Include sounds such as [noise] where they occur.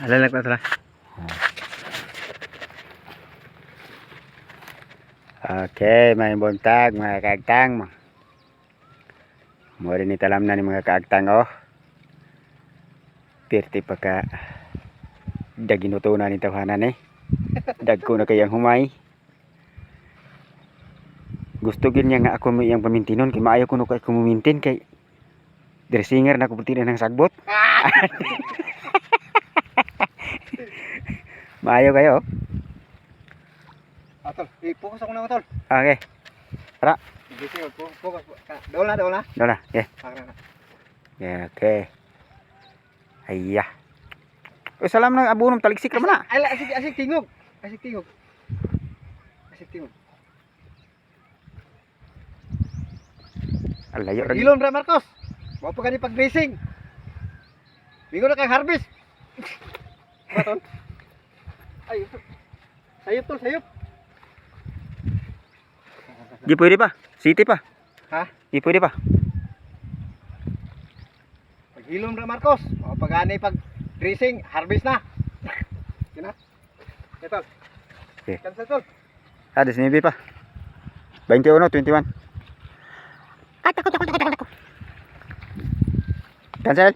Alalak na tala. Okay, may buntag mga kaagtang. Mo rin italam na ni mga kaagtang oh. Pirti pa ka daginuto na ni tawanan eh. Dag ko na kayang humay. Gusto gin niya nga ako mo iyang pamintinon kay maayo ko no kay kumintin kay dressinger na ko putinan ng sagbot. [laughs] maayo kayo. Ah, tol. I-focus ako na tol. Okay, Sige, sige. fo- Focus. Ka- Daw na, daw na. Yeah. Ah, na, na. Yeah, okay. Ayya. Uy, salam na abunong taliksik naman na. Ay, asik, asik tingog. Asik tingog. Asik tingog. Alayo ra. Ilon ra Marcos. Mo pa gani pag-racing. Bingo na kay harvest. [laughs] Ba tol? Ay. Sayop tol, sayop. Di pwede pa. City pa. Ha? Di pwede pa. Pag ilon ra Marcos. Mo pa gani pag-racing, harvest na. Kina. Tol. Okay. Cancel tol. Ah, di sinibi pa. 21, 21. Cancel.